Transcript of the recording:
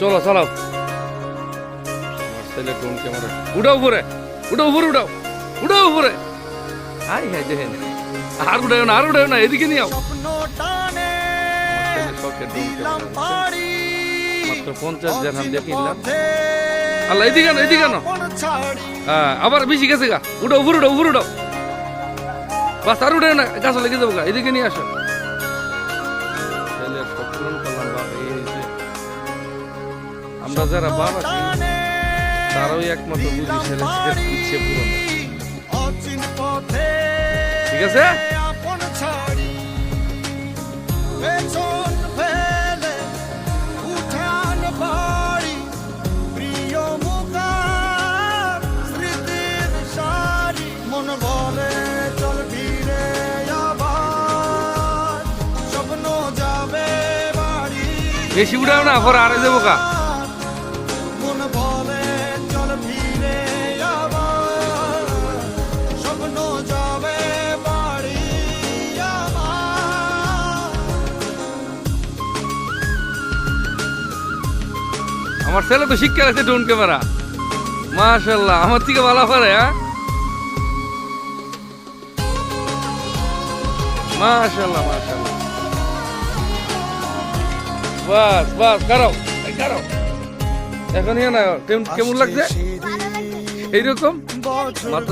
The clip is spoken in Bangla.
চলো চালাও ছেলে ড্রোন ক্যামেরা উঠাও উপরে উঠাও উপরে উঠাও উঠাও উপরে। হাই আর উঠাও না, আর উঠাও না, এদিকে নিয়ে মাত্র পঞ্চাশ হাম দিয়ে কিনলাম আল্লাহ, এদিকে আনো, এদিকে হ্যাঁ আবার বেশি গেছে গা। উঠাও উপরে উঠাও উপরে উঠাও বাস, আর উঠে না, গাছ লেগে যাব গা। এদিকে নিয়ে আসো। আমরা যারা আছি তারাও একমাত্র বুঝি ছেলের ইচ্ছে পূরণ ঠিক আছে? বেশি উঠাও না পরে আরে যাব গা আমার ছেলে তো শিক্ষা আছে ড্রোন ক্যামেরা মাশাল্লাহ আমার থেকে ভালো পারে হ্যাঁ? মাশাল্লাহ মাশাল্লাহ বাস বাস কারও কারও এখন ইয়ে না কেমন- লাগছে? এইরকম? মাত্র